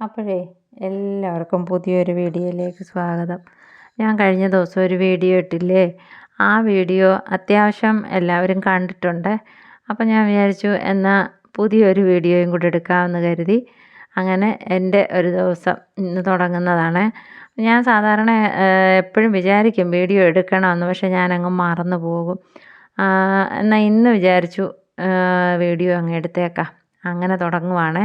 അപ്പോഴേ എല്ലാവർക്കും പുതിയൊരു വീഡിയോയിലേക്ക് സ്വാഗതം. ഞാൻ കഴിഞ്ഞ ദിവസം ഒരു വീഡിയോ ഇട്ടില്ലേ? ആ വീഡിയോ അത്യാവശ്യം എല്ലാവരും കണ്ടിട്ടുണ്ട്. അപ്പോൾ ഞാൻ വിചാരിച്ചു എന്നാൽ പുതിയൊരു വീഡിയോയും കൂടി എടുക്കാമെന്ന് കരുതി. അങ്ങനെ എന്റെ ഒരു ദിവസം ഇന്ന് തുടങ്ങുന്നതാണ്. ഞാൻ സാധാരണ എപ്പോഴും വിചാരിക്കും വീഡിയോ എടുക്കണമെന്ന് പക്ഷേ ഞാനങ്ങ് മറന്നു പോകും. എന്നാൽ ഇന്ന് വിചാരിച്ചു വീഡിയോ അങ്ങ് എടുത്തേക്കാം. അങ്ങനെ തുടങ്ങുവാണ്.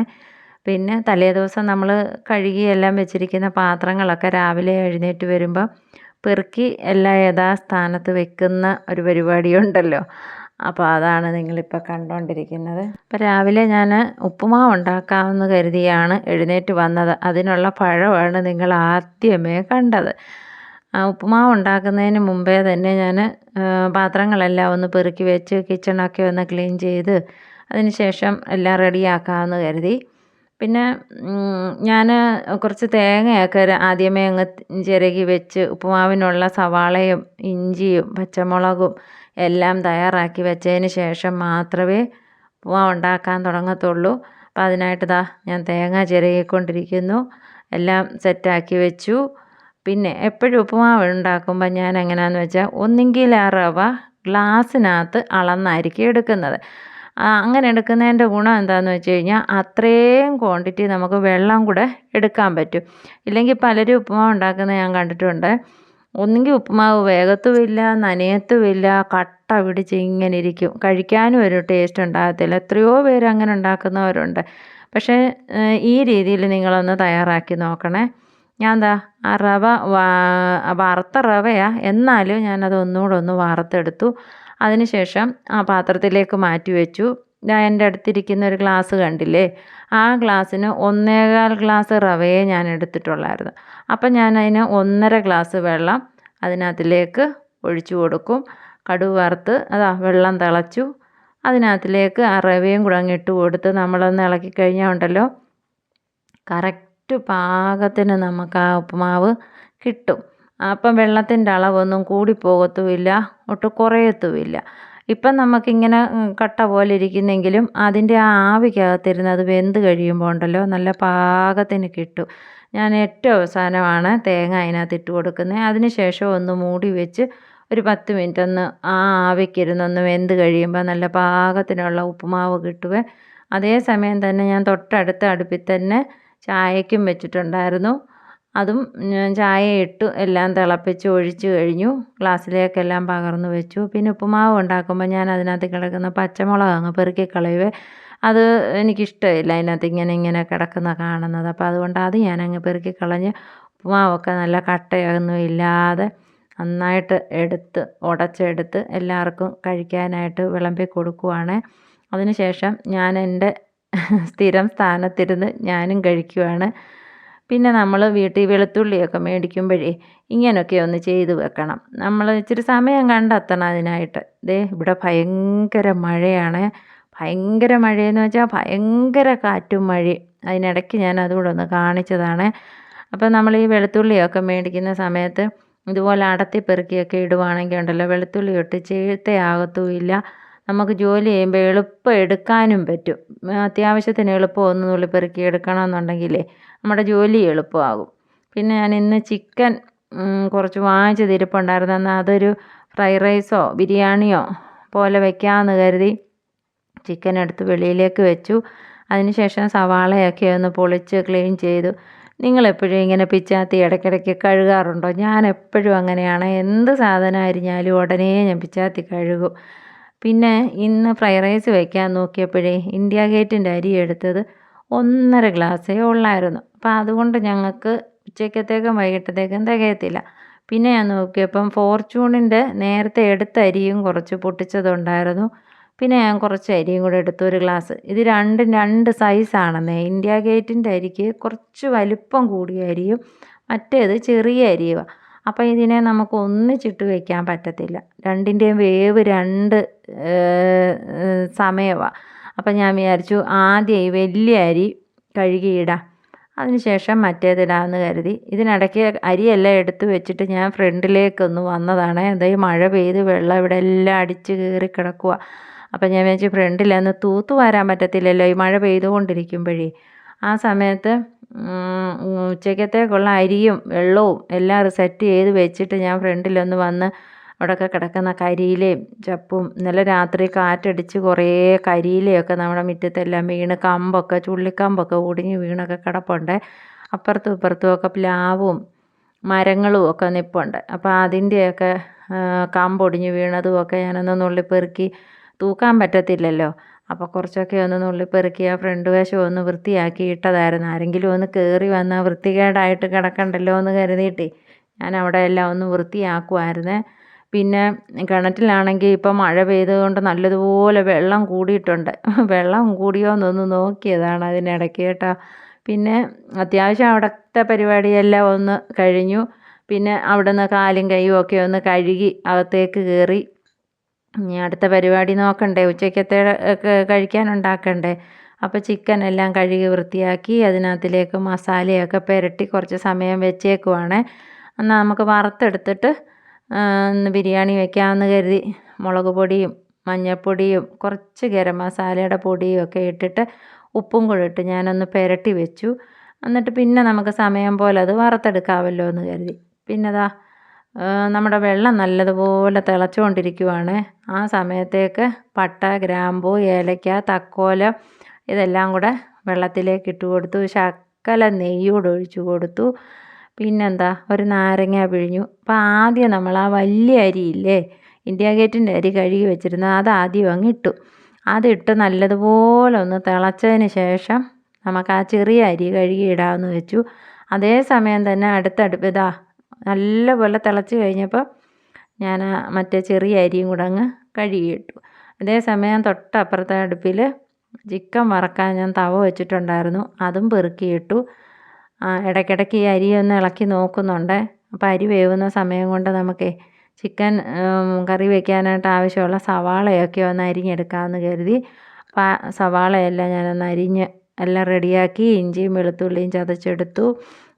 പിന്നെ തലേ ദിവസം നമ്മൾ കഴുകി എല്ലാം വെച്ചിരിക്കുന്ന പാത്രങ്ങളൊക്കെ രാവിലെ എഴുന്നേറ്റ് വരുമ്പോൾ പെറുക്കി എല്ലാം യഥാസ്ഥാനത്ത് വെക്കുന്ന ഒരു പരിപാടിയുണ്ടല്ലോ. അപ്പോൾ അതാണ് നിങ്ങളിപ്പോൾ കണ്ടുകൊണ്ടിരിക്കുന്നത് അപ്പോൾ രാവിലെ ഞാൻ ഉപ്പുമാവ് ഉണ്ടാക്കാമെന്ന് കരുതിയാണ് എഴുന്നേറ്റ് വന്നത്. അതിനുള്ള പഴമാണ് നിങ്ങൾ ആദ്യമേ കണ്ടത്. ആ ഉപ്പുമാവ് ഉണ്ടാക്കുന്നതിന് മുമ്പേ തന്നെ ഞാൻ പാത്രങ്ങളെല്ലാം ഒന്ന് പെറുക്കി വെച്ച് കിച്ചണൊക്കെ ഒന്ന് ക്ലീൻ ചെയ്ത് അതിന് ശേഷം എല്ലാം റെഡിയാക്കാമെന്ന് കരുതി. പിന്നെ ഞാൻ കുറച്ച് തേങ്ങയൊക്കെ ആദ്യമേ അങ്ങ് ചിരകി വെച്ച് ഉപ്പുമാവിനുള്ള സവാളയും ഇഞ്ചിയും പച്ചമുളകും എല്ലാം തയ്യാറാക്കി വെച്ചതിന് ശേഷം മാത്രമേ ഉപ്പുമാവ് ഉണ്ടാക്കാൻ തുടങ്ങത്തുള്ളൂ. അപ്പോൾ അതിനായിട്ട് ഞാൻ തേങ്ങ ചിരകിക്കൊണ്ടിരിക്കുന്നു. എല്ലാം സെറ്റാക്കി വെച്ചു. പിന്നെ എപ്പോഴും ഉപ്പുമാവ് ഉണ്ടാക്കുമ്പോൾ ഞാൻ എങ്ങനെയാണെന്ന് വെച്ചാൽ ഒന്നുകിൽ ആ റവ ഗ്ലാസ്സിനകത്ത് അളന്നായിരിക്കും എടുക്കുന്നത്. അങ്ങനെ എടുക്കുന്നതിന്റെ ഗുണം എന്താണെന്ന് വെച്ച് കഴിഞ്ഞാൽ അത്രയും ക്വാണ്ടിറ്റി നമുക്ക് വെള്ളം കൂടെ എടുക്കാൻ പറ്റും. ഇല്ലെങ്കിൽ പലരും ഉപ്പുമാവ് ഉണ്ടാക്കുന്നത് ഞാൻ കണ്ടിട്ടുണ്ട്. ഒന്നുകിൽ ഉപ്പുമാവ് വേഗത്തുമില്ല നനയത്തുമില്ല കട്ട പിടിച്ച് ഇങ്ങനെ ഇരിക്കും. കഴിക്കാനും ഒരു ടേസ്റ്റ് ഉണ്ടാകത്തില്ല. എത്രയോ പേര് അങ്ങനെ ഉണ്ടാക്കുന്നവരുണ്ട്. പക്ഷേ ഈ രീതിയിൽ നിങ്ങളൊന്ന് തയ്യാറാക്കി നോക്കണേ. ഞാൻ എന്താ ആ റവ വറുത്ത റവയാണ് എന്നാലും ഞാനത് ഒന്നുകൂടെ ഒന്ന് വറുത്തെടുത്തു. അതിനുശേഷം ആ പാത്രത്തിലേക്ക് മാറ്റി വെച്ചു. ഞാൻ എന്റെ അടുത്തിരിക്കുന്ന ഒരു ഗ്ലാസ് കണ്ടില്ലേ? ആ ഗ്ലാസ്സിന് ഒന്നേകാൽ ഗ്ലാസ് റവയെ ഞാൻ എടുത്തിട്ടുള്ളായിരുന്നു. അപ്പം ഞാൻ അതിന് ഒന്നര ഗ്ലാസ് വെള്ളം അതിനകത്തിലേക്ക് ഒഴിച്ചു കൊടുക്കും. കടുക് വറുത്ത് അതാ വെള്ളം തിളച്ചു. അതിനകത്തിലേക്ക് ആ റവയും കൂടെ അങ്ങ് ഇട്ട് കൊടുത്ത് നമ്മളൊന്ന് ഇളക്കി കഴിഞ്ഞാൽ ഉണ്ടല്ലോ? കറക്റ്റ് പാകത്തിന് നമുക്ക് ആ ഉപ്പുമാവ് കിട്ടും. അപ്പം വെള്ളത്തിന്റെ അളവൊന്നും കൂടിപ്പോകത്തുമില്ല ഒട്ടും കുറയത്തുമില്ല ഇപ്പം നമുക്കിങ്ങനെ കട്ട പോലെ ഇരിക്കുന്നെങ്കിലും അതിന്റെ ആ ആവിക്കകത്തിരുന്ന് അത് വെന്ത് കഴിയുമ്പോൾ ഉണ്ടല്ലോ നല്ല പാകത്തിന് കിട്ടും. ഞാൻ ഏറ്റവും അവസാനമാണ് തേങ്ങ അതിനകത്ത് ഇട്ട് കൊടുക്കുന്നത്. അതിന് ശേഷം ഒന്ന് മൂടി വെച്ച് ഒരു പത്ത് മിനിറ്റ് ഒന്ന് ആ ആവിക്കിരുന്ന് ഒന്ന് വെന്ത് കഴിയുമ്പോൾ നല്ല പാകത്തിനുള്ള ഉപ്പുമാവ് കിട്ടുവേ. അതേസമയം തന്നെ ഞാൻ തൊട്ടടുത്ത അടുപ്പിൽ തന്നെ ചായയ്ക്കും വെച്ചിട്ടുണ്ടായിരുന്നു. അതും ചായ ഇട്ട് എല്ലാം തിളപ്പിച്ച് ഒഴിച്ച് കഴിഞ്ഞു. ഗ്ലാസ്സിലേക്കെല്ലാം പകർന്ന് വെച്ചു. പിന്നെ ഉപ്പുമാവ് ഉണ്ടാക്കുമ്പോൾ ഞാൻ അതിനകത്ത് കിടക്കുന്ന പച്ചമുളക് അങ്ങ് പെറുക്കി കളയുവേ. അത് എനിക്കിഷ്ടമില്ല അതിനകത്ത് ഇങ്ങനെ ഇങ്ങനെ കിടക്കുന്ന കാണുന്നത്. അപ്പോൾ അതുകൊണ്ട് അത് ഞാൻ അങ്ങ് പെറുക്കി കളഞ്ഞ് ഉപ്പുമാവൊക്കെ നല്ല കട്ടയൊന്നും ഇല്ലാതെ നന്നായിട്ട് എടുത്ത് ഉടച്ചെടുത്ത് എല്ലാവർക്കും കഴിക്കാനായിട്ട് വിളമ്പി കൊടുക്കുവാണ്. അതിന് ശേഷം ഞാൻ എന്റെ സ്ഥിരം സ്ഥാനത്തിരുന്ന് ഞാനും കഴിക്കുവാണ്. പിന്നെ നമ്മൾ വീട്ടിൽ വെളുത്തുള്ളിയൊക്കെ മേടിക്കുമ്പോഴേ ഇങ്ങനെയൊക്കെ ഒന്ന് ചെയ്തു വെക്കണം. നമ്മൾ ഇച്ചിരി സമയം കണ്ടെത്തണം അതിനായിട്ട്. ദേ ഇവിടെ ഭയങ്കര മഴയാണ്. ഭയങ്കര മഴയെന്ന് വെച്ചാൽ ഭയങ്കര കാറ്റും മഴയും. അതിനിടയ്ക്ക് ഞാൻ അതുകൂടെ ഒന്ന് കാണിച്ചതാണ്. അപ്പോൾ നമ്മൾ ഈ വെളുത്തുള്ളിയൊക്കെ മേടിക്കുന്ന സമയത്ത് ഇതുപോലെ അടത്തി പെറുക്കിയൊക്കെ ഇടുവാണെങ്കിൽ ഉണ്ടല്ലോ വെളുത്തുള്ളി ഒട്ട് ചീത്തയാകത്തുമില്ല നമുക്ക് ജോലി ചെയ്യുമ്പോൾ എളുപ്പം എടുക്കാനും പറ്റും. അത്യാവശ്യത്തിന് എളുപ്പം ഒന്ന് നുള്ളി പെറുക്കി എടുക്കണമെന്നുണ്ടെങ്കിലേ നമ്മുടെ ജോലി എളുപ്പമാകും. പിന്നെ ഞാൻ ഇന്ന് ചിക്കൻ കുറച്ച് വാങ്ങിച്ച് തിരിപ്പുണ്ടായിരുന്നു. എന്നാൽ അതൊരു ഫ്രൈ റൈസോ ബിരിയാണിയോ പോലെ വെക്കാമെന്ന് കരുതി ചിക്കൻ എടുത്ത് വെളിയിലേക്ക് വെച്ചു. അതിനുശേഷം സവാളയൊക്കെ ഒന്ന് പൊളിച്ച് ക്ലീൻ ചെയ്തു. നിങ്ങളെപ്പോഴും ഇങ്ങനെ പിച്ചാത്തി ഇടയ്ക്കിടയ്ക്ക് കഴുകാറുണ്ടോ? ഞാൻ എപ്പോഴും അങ്ങനെയാണ്. എന്ത് സാധനം അരിഞ്ഞാലും ഉടനെ ഞാൻ പിച്ചാത്തി കഴുകും. പിന്നെ ഇന്ന് ഫ്രൈഡ് റൈസ് വയ്ക്കാൻ നോക്കിയപ്പോഴേ ഇന്ത്യ ഗേറ്റിന്റെ അരി എടുത്തത് ഒന്നര ഗ്ലാസ്സേ ഉള്ളായിരുന്നു. അപ്പോൾ അതുകൊണ്ട് ഞങ്ങൾക്ക് ഉച്ചക്കത്തേക്കും വൈകിട്ടത്തേക്കും തികയത്തില്ല പിന്നെ ഞാൻ നോക്കിയപ്പം ഫോർച്യൂണിന്റെ നേരത്തെ എടുത്ത അരിയും കുറച്ച് പൊട്ടിച്ചതുണ്ടായിരുന്നു. പിന്നെ ഞാൻ കുറച്ച് അരിയും കൂടെ എടുത്തു ഒരു ഗ്ലാസ് ഇത് രണ്ടും രണ്ട് സൈസാണെന്നേ ഇന്ത്യ ഗേറ്റിന്റെ അരിക്ക് കുറച്ച് വലിപ്പം കൂടിയ അരിയും മറ്റേത് ചെറിയ അരിയുമാണ് അപ്പോൾ ഇതിനെ നമുക്ക് ഒന്നിച്ചിട്ട് വയ്ക്കാൻ പറ്റത്തില്ല. രണ്ടിന്റെയും വേവ് രണ്ട് സമയമാണ് അപ്പം ഞാൻ വിചാരിച്ചു ആദ്യം ഈ വലിയ അരി കഴുകിയിടാം. അതിനുശേഷം മറ്റേതിടാമെന്ന് കരുതി. ഇതിനിടയ്ക്ക് അരിയെല്ലാം എടുത്തു വെച്ചിട്ട് ഞാൻ ഫ്രണ്ടിലേക്കൊന്ന് വന്നതാണ്. എന്തായി മഴ പെയ്ത് വെള്ളം ഇവിടെ എല്ലാം അടിച്ച് കയറി കിടക്കുക അപ്പം ഞാൻ വിചാരിച്ചു ഫ്രണ്ടിലൊന്ന് തൂത്തു വരാൻ പറ്റത്തില്ലല്ലോ ഈ മഴ പെയ്തുകൊണ്ടിരിക്കുമ്പോഴേ. ആ സമയത്ത് ഉച്ചക്കത്തേക്കുള്ള അരിയും വെള്ളവും എല്ലാം സെറ്റ് ചെയ്ത് വെച്ചിട്ട് ഞാൻ ഫ്രണ്ടിലൊന്ന് വന്ന് അവിടെയൊക്കെ കിടക്കുന്ന കരിയിലയും ചപ്പും ഇന്നലെ രാത്രി കാറ്റടിച്ച് കുറേ കരിയിലയൊക്കെ നമ്മുടെ മുറ്റത്തെല്ലാം വീണ് കമ്പൊക്കെ ചുള്ളിക്കമ്പൊക്കെ ഒടിഞ്ഞ് വീണൊക്കെ കിടപ്പുണ്ട്. അപ്പുറത്തും ഇപ്പുറത്തും ഒക്കെ പ്ലാവും മരങ്ങളും ഒക്കെ നിൽപ്പുണ്ട് അപ്പോൾ അതിന്റെയൊക്കെ കമ്പൊടിഞ്ഞ് വീണതും ഒക്കെ ഞാനൊന്ന് നുള്ളിപ്പെറുക്കി തൂക്കാൻ പറ്റത്തില്ലല്ലോ. അപ്പോൾ കുറച്ചൊക്കെ ഒന്ന് നുള്ളിപ്പെറുക്കി ആ ഫ്രണ്ട് വശം ഒന്ന് വൃത്തിയാക്കി ഇട്ടതായിരുന്നു. ആരെങ്കിലും ഒന്ന് കയറി വന്നാൽ വൃത്തികേടായിട്ട് കിടക്കണ്ടല്ലോ എന്ന് കരുതിയിട്ടേ ഞാൻ അവിടെ എല്ലാം ഒന്ന് വൃത്തിയാക്കുമായിരുന്നേ പിന്നെ കിണറ്റിലാണെങ്കിൽ ഇപ്പം മഴ പെയ്തുകൊണ്ട് നല്ലതുപോലെ വെള്ളം കൂടിയിട്ടുണ്ട്. വെള്ളം കൂടിയോ എന്നൊന്ന് നോക്കിയതാണ് അതിനിടയ്ക്ക് കേട്ടോ. പിന്നെ അത്യാവശ്യം അവിടുത്തെ പരിപാടിയെല്ലാം ഒന്ന് കഴിഞ്ഞു. പിന്നെ അവിടുന്ന് കാലും കൈയും ഒക്കെ ഒന്ന് കഴുകി അകത്തേക്ക് കയറി. ഇനി അടുത്ത പരിപാടി നോക്കണ്ടേ. ഉച്ചയ്ക്കത്തെ കഴിക്കാൻ ഉണ്ടാക്കണ്ടേ. അപ്പോൾ ചിക്കൻ എല്ലാം കഴുകി വൃത്തിയാക്കി അതിനകത്തിലേക്ക് മസാലയൊക്കെ പുരട്ടി കുറച്ച് സമയം വെച്ചേക്കുവാണ്. എന്നാൽ നമുക്ക് വറുത്തെടുത്തിട്ട് ബിരിയാണി വെക്കാമെന്ന് കരുതി മുളക് പൊടിയും മഞ്ഞൾപ്പൊടിയും കുറച്ച് ഗരം മസാലയുടെ പൊടിയും ഒക്കെ ഇട്ടിട്ട് ഉപ്പും കൂടെ ഇട്ട് ഞാനൊന്ന് പുരട്ടി വെച്ചു. എന്നിട്ട് പിന്നെ നമുക്ക് സമയം പോലെ അത് വറുത്തെടുക്കാമല്ലോ എന്ന് കരുതി. പിന്നെ ദാ നമ്മുടെ വെള്ളം നല്ലതുപോലെ തിളച്ചുകൊണ്ടിരിക്കുവാണ്. ആ സമയത്തേക്ക് പട്ട ഗ്രാമ്പൂ ഏലക്ക തക്കോലം ഇതെല്ലാം കൂടെ വെള്ളത്തിലേക്ക് ഇട്ട് കൊടുത്തു. ശക്കല നെയ്യോട് ഒഴിച്ചു കൊടുത്തു. പിന്നെന്താ? ഒരു നാരങ്ങ പിഴിഞ്ഞു. അപ്പോൾ ആദ്യം നമ്മൾ ആ വലിയ അരിയില്ലേ ഇന്ത്യ ഗേറ്റിന്റെ അരി കഴുകി വെച്ചിരുന്നത് അത് ആദ്യം അങ്ങ് ഇട്ടു. അതിട്ട് നല്ലതുപോലെ ഒന്ന് തിളച്ചതിന് ശേഷം നമുക്ക് ആ ചെറിയ അരി കഴുകി ഇടാമെന്ന് വെച്ചു. അതേ സമയം തന്നെ അടുത്തടുപ്പ് ഇതാ നല്ലപോലെ തിളച്ച് കഴിഞ്ഞപ്പോൾ ഞാൻ മറ്റേ ചെറിയ അരിയും കൂടെ അങ്ങ് കഴുകിയിട്ടു. അതേ സമയം തൊട്ടപ്പുറത്തെ അടുപ്പിൽ ചിക്കൻ വറക്കാൻ ഞാൻ തവ വെച്ചിട്ടുണ്ടായിരുന്നു. അതും പെറുക്കിയിട്ടു. ഇടയ്ക്കിടയ്ക്ക് ഈ അരി ഒന്ന് ഇളക്കി നോക്കുന്നുണ്ട്. അപ്പോൾ അരി വേവുന്ന സമയം കൊണ്ട് നമുക്ക് ചിക്കൻ കറി വെക്കാനായിട്ട് ആവശ്യമുള്ള സവാളയൊക്കെ ഒന്ന് അരിഞ്ഞെടുക്കാമെന്ന് കരുതി. അപ്പോൾ സവാളയെല്ലാം ഞാനൊന്ന് അരിഞ്ഞ് എല്ലാം റെഡിയാക്കി ഇഞ്ചിയും വെളുത്തുള്ളിയും ചതച്ചെടുത്തു.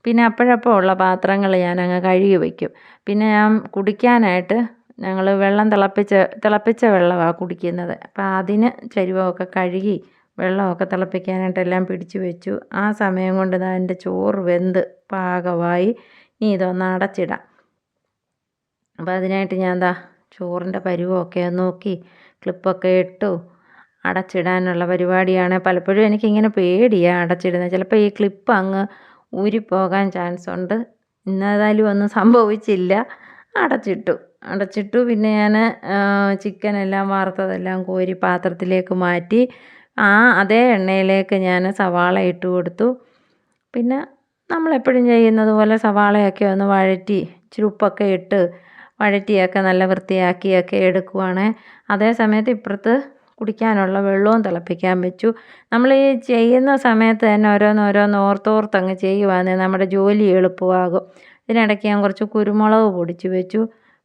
പിന്നെ അപ്പോഴപ്പോൾ ഉള്ള പാത്രങ്ങൾ ഞാനങ്ങ് കഴുകി വയ്ക്കും പിന്നെ ഞാൻ കുടിക്കാനായിട്ട് ഞങ്ങൾ വെള്ളം തിളപ്പിച്ച തിളപ്പിച്ച വെള്ളമാണ് കുടിക്കുന്നത്. അപ്പം അതിന് ചരുവമൊക്കെ കഴുകി വെള്ളമൊക്കെ തിളപ്പിക്കാനായിട്ട് എല്ലാം പിടിച്ചു വെച്ചു. ആ സമയം കൊണ്ട് ഇതാ എന്റെ ചോറ് വെന്ത് പാകമായി. ഇനി ഇതൊന്ന് അടച്ചിടാം. അപ്പോൾ അതിനായിട്ട് ഞാൻ എന്താ ചോറിന്റെ പരുവമൊക്കെ നോക്കി ക്ലിപ്പൊക്കെ ഇട്ടു. അടച്ചിടാനുള്ള പരിപാടിയാണ്. പലപ്പോഴും എനിക്കിങ്ങനെ പേടിയാണ് അടച്ചിടുന്നത്. ചിലപ്പോൾ ഈ ക്ലിപ്പ് അങ്ങ് ഊരിപ്പോകാൻ ചാൻസ് ഉണ്ട് ഇന്നേതായാലും ഒന്നും സംഭവിച്ചില്ല. അടച്ചിട്ടു. അടച്ചിട്ടു. പിന്നെ ഞാൻ ചിക്കൻ എല്ലാം വറുത്തതെല്ലാം കോരി പാത്രത്തിലേക്ക് മാറ്റി ആ അതേ എണ്ണയിലേക്ക് ഞാൻ സവാള ഇട്ട് കൊടുത്തു. പിന്നെ നമ്മളെപ്പോഴും ചെയ്യുന്നത് പോലെ സവാളയൊക്കെ ഒന്ന് വഴറ്റി ഇച്ചിരി ഉപ്പൊക്കെ ഇട്ട് വഴറ്റിയൊക്കെ നല്ല വൃത്തിയാക്കിയൊക്കെ എടുക്കുവാണ്. അതേ സമയത്ത് ഇപ്പുറത്ത് കുടിക്കാനുള്ള വെള്ളവും തിളപ്പിക്കാൻ വെച്ചു. നമ്മൾ ഈ ചെയ്യുന്ന സമയത്ത് തന്നെ ഓരോന്നോരോന്ന് ഓർത്തോർത്തങ്ങ് ഓർത്തോർത്ത് ചെയ്യുവാണെങ്കിൽ നമ്മുടെ ജോലി എളുപ്പമാകും. ഇതിനിടയ്ക്ക് ഞാൻ കുറച്ച് കുരുമുളക് പൊടിച്ച് വെച്ചു.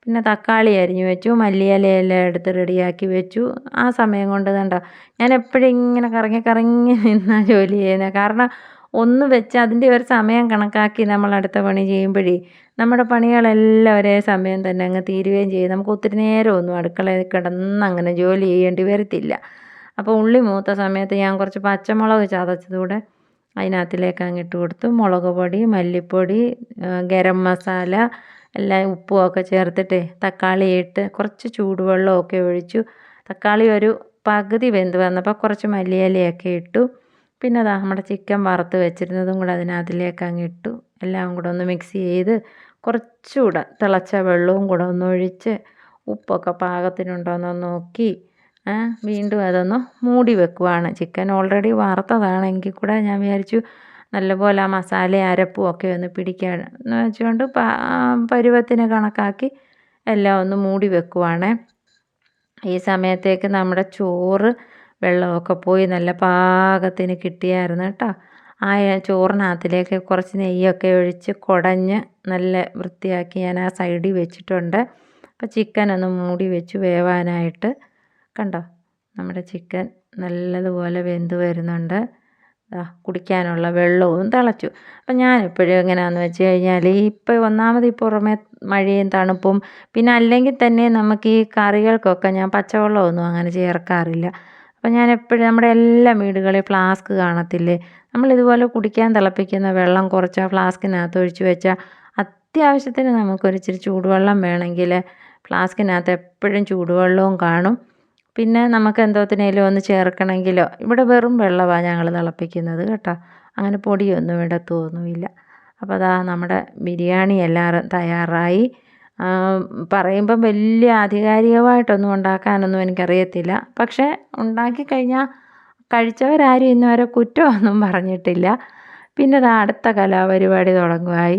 പിന്നെ തക്കാളി അരിഞ്ഞു വെച്ചു. മല്ലിയിലയെല്ലാം എടുത്ത് റെഡിയാക്കി വെച്ചു. ആ സമയം കൊണ്ട് കണ്ടോ ഞാൻ എപ്പോഴും ഇങ്ങനെ കറങ്ങി കറങ്ങി നിന്നാണ് ജോലി ചെയ്യുന്നത് കാരണം ഒന്ന് വെച്ച് അതിന്റെ ഒരു സമയം കണക്കാക്കി നമ്മൾ അടുത്ത പണി ചെയ്യുമ്പോഴേ നമ്മുടെ പണികളെല്ലാം ഒരേ സമയം തന്നെ അങ്ങ് തീരുകയും ചെയ്യും. നമുക്ക് ഒത്തിരി നേരമൊന്നും അടുക്കളയിൽ കിടന്ന് അങ്ങനെ ജോലി ചെയ്യേണ്ടി വരത്തില്ല. അപ്പോൾ ഉള്ളി മൂത്ത സമയത്ത് ഞാൻ കുറച്ച് പച്ചമുളക് ചതച്ചതുകൂടെ അതിനകത്തിലേക്ക് അങ്ങ് ഇട്ട് കൊടുത്തു. മുളക് പൊടി മല്ലിപ്പൊടി ഗരം മസാല എല്ലാം ഉപ്പും ഒക്കെ ചേർത്തിട്ട് തക്കാളി ഇട്ട് കുറച്ച് ചൂടുവെള്ളമൊക്കെ ഒഴിച്ചു. തക്കാളി ഒരു പകുതി വെന്ത് വന്നപ്പോൾ കുറച്ച് മല്ലിയിലയൊക്കെ ഇട്ടു. പിന്നെ അതാ നമ്മുടെ ചിക്കൻ വറുത്ത് വെച്ചിരുന്നതും കൂടെ അതിനകത്തിലേക്ക് അങ്ങ് ഇട്ടു. എല്ലാം കൂടെ ഒന്ന് മിക്സ് ചെയ്ത് കുറച്ചുകൂടെ തിളച്ച വെള്ളവും കൂടെ ഒന്ന് ഒഴിച്ച് ഉപ്പൊക്കെ പാകത്തിനുണ്ടോയെന്ന് നോക്കി. വീണ്ടും അതൊന്ന് മൂടി വെക്കുവാണ്. ചിക്കൻ ഓൾറെഡി വറുത്തതാണെങ്കിൽ കൂടെ ഞാൻ വിചാരിച്ചു നല്ലപോലെ ആ മസാല അരപ്പും ഒക്കെ ഒന്ന് പിടിക്കാൻ എന്ന് വെച്ചുകൊണ്ട് പരുവത്തിന് കണക്കാക്കി എല്ലാം ഒന്ന് മൂടി വെക്കുവാണ്. ഈ സമയത്തേക്ക് നമ്മുടെ ചോറ് വെള്ളമൊക്കെ പോയി നല്ല പാകത്തിന് കിട്ടിയായിരുന്നു കേട്ടോ. ആ ചോറിനകത്തിലേക്ക് കുറച്ച് നെയ്യൊക്കെ ഒഴിച്ച് കുടഞ്ഞ് നല്ല വൃത്തിയാക്കി ഞാൻ ആ സൈഡിൽ വെച്ചിട്ടുണ്ട്. അപ്പോൾ ചിക്കൻ ഒന്ന് മൂടി വെച്ച് വേവാനായിട്ട് കണ്ടോ? നമ്മുടെ ചിക്കൻ നല്ലതുപോലെ വെന്ത് വരുന്നുണ്ട്. കുടിക്കാനുള്ള വെള്ളവും തിളച്ചു. അപ്പം ഞാൻ എപ്പോഴും എങ്ങനെയാണെന്ന് വെച്ച് കഴിഞ്ഞാൽ ഇപ്പോൾ ഒന്നാമത് ഈ പുറമെ മഴയും തണുപ്പും പിന്നെ അല്ലെങ്കിൽ തന്നെ നമുക്ക് ഈ കറികൾക്കൊക്കെ ഞാൻ പച്ചവെള്ളമൊന്നും അങ്ങനെ ചേർക്കാറില്ല. അപ്പം ഞാൻ എപ്പോഴും നമ്മുടെ എല്ലാ വീടുകളിൽ ഫ്ലാസ്ക് കാണത്തില്ലേ? നമ്മളിതുപോലെ കുടിക്കാൻ തിളപ്പിക്കുന്ന വെള്ളം കുറച്ച് ആ ഫ്ലാസ്കിനകത്ത് ഒഴിച്ച് വെച്ചാൽ അത്യാവശ്യത്തിന് നമുക്കൊരിച്ചിരി ചൂടുവെള്ളം വേണമെങ്കിൽ ഫ്ലാസ്കിനകത്ത് എപ്പോഴും ചൂടുവെള്ളവും കാണും. പിന്നെ നമുക്ക് എന്തോത്തിനേലും ഒന്ന് ചേർക്കണമെങ്കിലോ? ഇവിടെ വെറും വെള്ളമാണ് ഞങ്ങൾ തിളപ്പിക്കുന്നത് കേട്ടോ. അങ്ങനെ പൊടിയൊന്നും ഇടത്തൊന്നുമില്ല അപ്പോൾ അതാ നമ്മുടെ ബിരിയാണി എല്ലാവരും തയ്യാറായി. പറയുമ്പം വലിയ ആധികാരികമായിട്ടൊന്നും ഉണ്ടാക്കാനൊന്നും എനിക്കറിയത്തില്ല. പക്ഷേ ഉണ്ടാക്കി കഴിഞ്ഞാൽ കഴിച്ചവരാരും ഇന്നുവരെ കുറ്റമൊന്നും പറഞ്ഞിട്ടില്ല. പിന്നെ ദാ അടുത്ത കലാപരിപാടി തുടങ്ങുമായി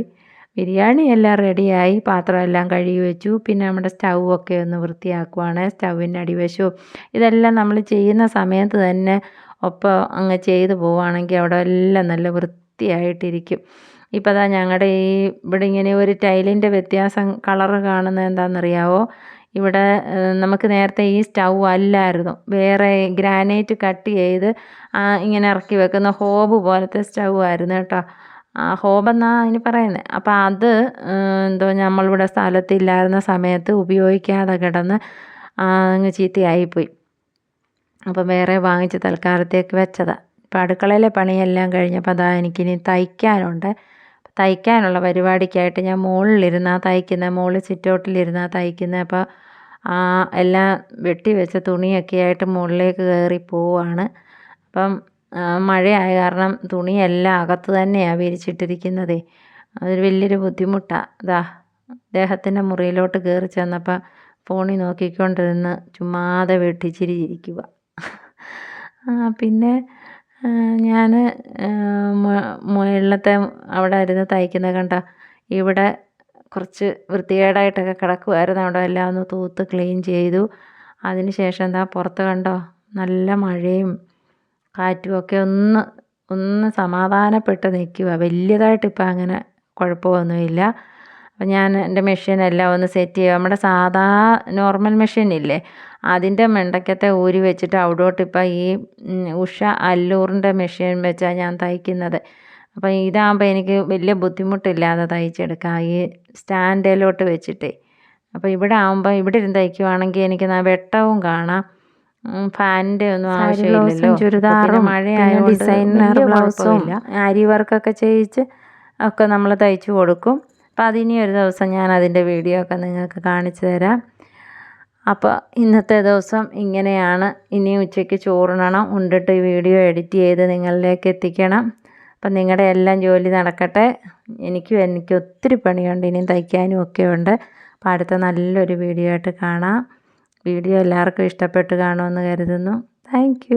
ബിരിയാണി എല്ലാം റെഡിയായി. പാത്രമെല്ലാം കഴുകി വെച്ചു. പിന്നെ നമ്മുടെ സ്റ്റൗവൊക്കെ ഒന്ന് വൃത്തിയാക്കുവാണ്. സ്റ്റൗവിന്റെ അടിവശവും ഇതെല്ലാം നമ്മൾ ചെയ്യുന്ന സമയത്ത് തന്നെ ഒപ്പം അങ്ങ് ചെയ്തു പോവുകയാണെങ്കിൽ അവിടെ എല്ലാം നല്ല വൃത്തിയായിട്ടിരിക്കും. ഇപ്പോൾ അതാ ഞങ്ങളുടെ ഈ ഇവിടെ ഇങ്ങനെ ഒരു ടൈലിന്റെ വ്യത്യാസം കളറ് കാണുന്നത് എന്താണെന്നറിയാവോ ഇവിടെ നമുക്ക് നേരത്തെ ഈ സ്റ്റൗ അല്ലായിരുന്നു. വേറെ ഗ്രാനൈറ്റ് കട്ട് ചെയ്ത് ഇങ്ങനെ ഇറക്കി വെക്കുന്ന ഹോബ് പോലത്തെ സ്റ്റൗ ആയിരുന്നു കേട്ടോ. ആ ഹോബെന്നാണ് അതിന് പറയുന്നത് അപ്പോൾ അത് എന്തോ നമ്മളിവിടെ സ്ഥലത്തില്ലായിരുന്ന സമയത്ത് ഉപയോഗിക്കാതെ കിടന്ന് അങ്ങ് ചീത്തയായിപ്പോയി. അപ്പം വേറെ വാങ്ങിച്ച് തൽക്കാലത്തേക്ക് വെച്ചതാണ് ഇപ്പം അടുക്കളയിലെ പണിയെല്ലാം കഴിഞ്ഞപ്പോൾ അതാ എനിക്കിനി തയ്ക്കാനുണ്ട്. തയ്ക്കാനുള്ള പരിപാടിക്കായിട്ട് ഞാൻ മുകളിലിരുന്നാണ് തയ്ക്കുന്നത് മുകളിൽ സിറ്റൗട്ടിലിരുന്നാണ് തയ്ക്കുന്നത് അപ്പോൾ എല്ലാം വെട്ടി വെച്ച തുണിയൊക്കെ ആയിട്ട് മുകളിലേക്ക് കയറി പോവുകയാണ് അപ്പം മഴയായ കാരണം തുണിയെല്ലാം അകത്ത് തന്നെയാണ് വിരിച്ചിട്ടിരിക്കുന്നത്. അതൊരു വലിയൊരു ബുദ്ധിമുട്ടാണ് ഇതാ അദ്ദേഹത്തിന്റെ മുറിയിലോട്ട് കയറി ചെന്നപ്പോൾ ഫോണിൽ നോക്കിക്കൊണ്ടിരുന്ന് ചുമ്മാതെ വെട്ടിച്ചിരിക്കുക പിന്നെ ഞാൻ മുകളിലത്തെ അവിടെ ഇരുന്ന് തയ്ക്കുന്നത് കണ്ടോ? ഇവിടെ കുറച്ച് വൃത്തികേടായിട്ടൊക്കെ കിടക്കുമായിരുന്നു അവിടെ എല്ലാം ഒന്ന് തൂത്ത് ക്ലീൻ ചെയ്തു. അതിന് ശേഷം എന്താ പുറത്ത് കണ്ടോ? നല്ല മഴയും കാറ്റുമൊക്കെ ഒന്ന് ഒന്ന് സമാധാനപ്പെട്ട് നിൽക്കുക വലിയതായിട്ട് ഇപ്പം അങ്ങനെ കുഴപ്പമൊന്നുമില്ല. അപ്പം ഞാൻ എന്റെ മെഷീനെല്ലാം ഒന്ന് സെറ്റ് ചെയ്യുക നമ്മുടെ സാധാ നോർമൽ മെഷീനില്ലേ? അതിന്റെ മെണ്ടക്കത്തെ ഊരി വെച്ചിട്ട് അവിടോട്ട് ഇപ്പം ഈ ഉഷ അല്ലൂറിന്റെ മെഷീൻ വെച്ചാണ് ഞാൻ തയ്ക്കുന്നത്. അപ്പം ഇതാകുമ്പോൾ എനിക്ക് വലിയ ബുദ്ധിമുട്ടില്ലാതെ തയ്ച്ചെടുക്കാം ഈ സ്റ്റാൻഡിലോട്ട് വെച്ചിട്ടേ. അപ്പോൾ ഇവിടെ ആകുമ്പോൾ ഇവിടെ ഇരുന്ന് തയ്ക്കുവാണെങ്കിൽ എനിക്ക് നാ വെട്ടവും കാണാം. ഫാനിന്റെ ഒന്നും ആവശ്യമില്ലല്ലോ. ചുരിദാറും മഴയായ ഡിസൈനർ ബ്ലൗസും അരി വർക്കൊക്കെ ചെയ്യിച്ച് ഒക്കെ നമ്മൾ തയ്ച്ചു കൊടുക്കും. അപ്പം അതിനി ഒരു ദിവസം ഞാൻ അതിന്റെ വീഡിയോ ഒക്കെ നിങ്ങൾക്ക് കാണിച്ചു തരാം. അപ്പോൾ ഇന്നത്തെ ദിവസം ഇങ്ങനെയാണ്. ഇനി ഉച്ചയ്ക്ക് ചോറുണണം ഉണ്ടിട്ട് വീഡിയോ എഡിറ്റ് ചെയ്ത് നിങ്ങളിലേക്ക് എത്തിക്കണം. അപ്പം നിങ്ങളുടെ എല്ലാം ജോലി നടക്കട്ടെ. എനിക്കും എനിക്ക് ഒത്തിരി പണിയുണ്ട്. ഇനിയും തയ്ക്കാനും ഒക്കെ ഉണ്ട്. അപ്പോൾ അടുത്ത നല്ലൊരു വീഡിയോ ആയിട്ട് കാണാം. വീഡിയോ എല്ലാവർക്കും ഇഷ്ടപ്പെട്ട് കാണുമെന്ന് കരുതുന്നു. താങ്ക്